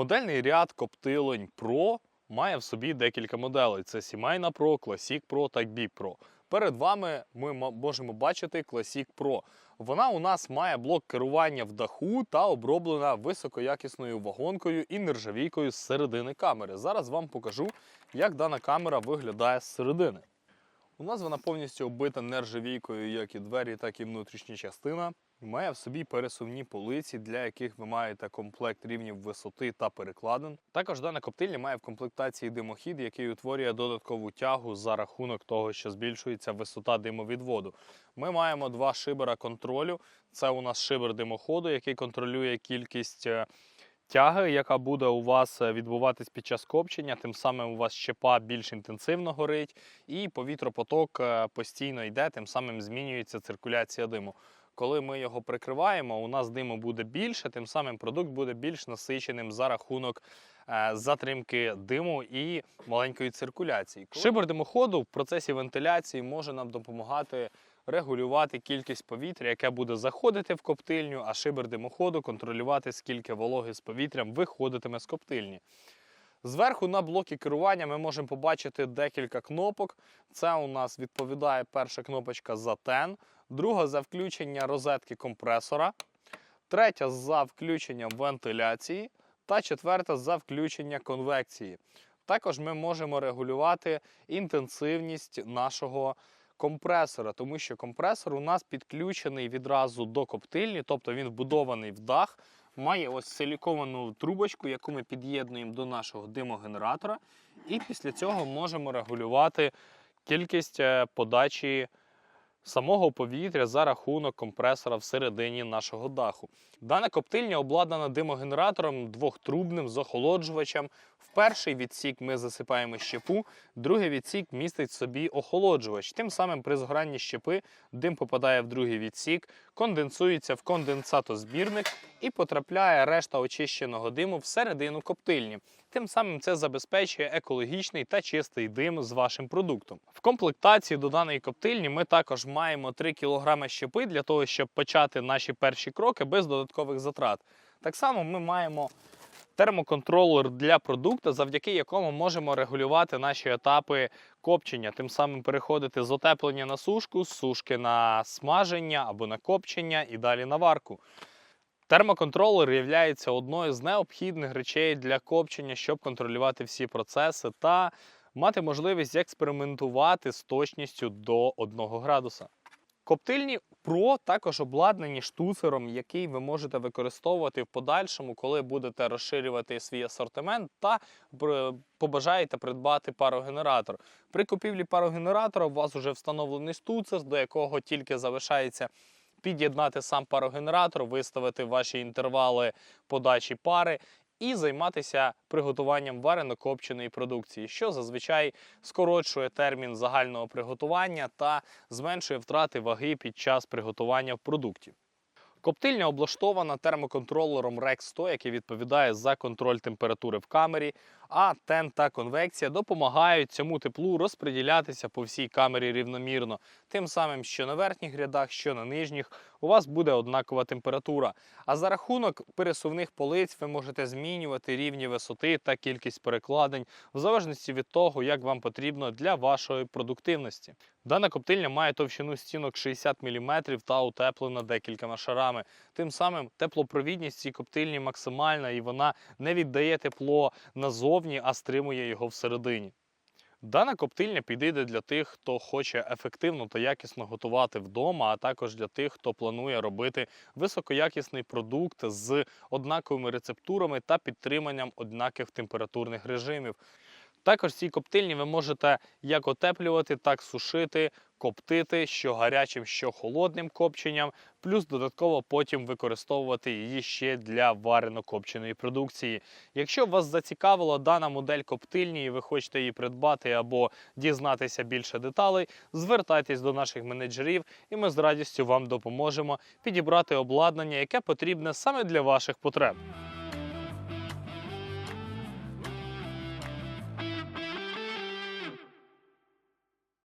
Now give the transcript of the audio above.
Модельний ряд коптилень Pro має в собі декілька моделей: це сімейна Pro, Classic Pro та Big Pro. Перед вами ми можемо бачити Classic Pro. Вона у нас має блок керування в даху та оброблена високоякісною вагонкою і нержавійкою з середини камери. Зараз вам покажу, як дана камера виглядає з середини. У нас вона повністю оббита нержавійкою, як і двері, так і внутрішня частина. Має в собі пересувні полиці, для яких ви маєте комплект рівнів висоти та перекладин. Також дана коптильня має в комплектації димохід, який утворює додаткову тягу за рахунок того, що збільшується висота димовідводу. Ми маємо два шибера контролю. Це у нас шибер димоходу, який контролює кількість е, тяги, яка буде у вас е, відбуватись під час копчення. Тим самим у вас щепа більш інтенсивно горить, і повітропоток е, постійно йде, тим самим змінюється циркуляція диму. Коли ми його прикриваємо, у нас диму буде більше, тим самим продукт буде більш насиченим за рахунок е, затримки диму і маленької циркуляції. Шибер димоходу в процесі вентиляції може нам допомагати регулювати кількість повітря, яке буде заходити в коптильню, а шибер димоходу контролювати, скільки вологи з повітрям виходитиме з коптильні. Зверху на блокі керування ми можемо побачити декілька кнопок. Це у нас відповідає перша кнопочка за тен, друга за включення розетки компресора, третя за включення вентиляції та четверта за включення конвекції. Також ми можемо регулювати інтенсивність нашого компресора, тому що компресор у нас підключений відразу до коптильні, тобто він вбудований в дах, має ось силіковану трубочку, яку ми під'єднуємо до нашого димогенератора, і після цього можемо регулювати кількість е, подачі самого повітря за рахунок компресора всередині нашого даху. Дана коптильня обладнана димогенератором двохтрубним з охолоджувачем. В перший відсік ми засипаємо щепу, другий відсік містить собі охолоджувач. Тим самим при згоранні щепи дим попадає в другий відсік, конденсується в конденсатозбірник і потрапляє решта очищеного диму всередину коптильні. Тим самим це забезпечує екологічний та чистий дим з вашим продуктом. В комплектації до даної коптильні ми також маємо 3 кг щепи для того, щоб почати наші перші кроки без додаткових затрат. Так само ми маємо термоконтролер для продукту, завдяки якому можемо регулювати наші етапи копчення, тим самим переходити з отеплення на сушку, з сушки на смаження або на копчення і далі на варку. Термоконтролер є одною з необхідних речей для копчення, щоб контролювати всі процеси та мати можливість експериментувати з точністю до 1 градуса. Коптильні Pro також обладнані штуцером, який ви можете використовувати в подальшому, коли будете розширювати свій асортимент та побажаєте придбати парогенератор. При купівлі парогенератора у вас вже встановлений штуцер, до якого тільки залишається під'єднати сам парогенератор, виставити ваші інтервали подачі пари і займатися приготуванням варено-копченої продукції, що зазвичай скорочує термін загального приготування та зменшує втрати ваги під час приготування в продукті. Коптильня облаштована термоконтролером REX 100, який відповідає за контроль температури в камері, а тен та конвекція допомагають цьому теплу розподілятися по всій камері рівномірно. Тим самим, що на верхніх рядах, що на нижніх, у вас буде однакова температура. А за рахунок пересувних полиць ви можете змінювати рівні висоти та кількість перекладень в залежності від того, як вам потрібно для вашої продуктивності. Дана коптильня має товщину стінок 60 мм та утеплена декількома шарами. Тим самим теплопровідність цій коптильні максимальна і вона не віддає тепло назовні, а стримує його всередині. Дана коптильня підійде для тих, хто хоче ефективно та якісно готувати вдома, а також для тих, хто планує робити високоякісний продукт з однаковими рецептурами та підтриманням однакових температурних режимів. Також в цій коптильні ви можете як отеплювати, так сушити, коптити що гарячим, що холодним копченням, плюс додатково потім використовувати її ще для варено-копченої продукції. Якщо вас зацікавила дана модель коптильні і ви хочете її придбати або дізнатися більше деталей, звертайтесь до наших менеджерів, і ми з радістю вам допоможемо підібрати обладнання, яке потрібне саме для ваших потреб.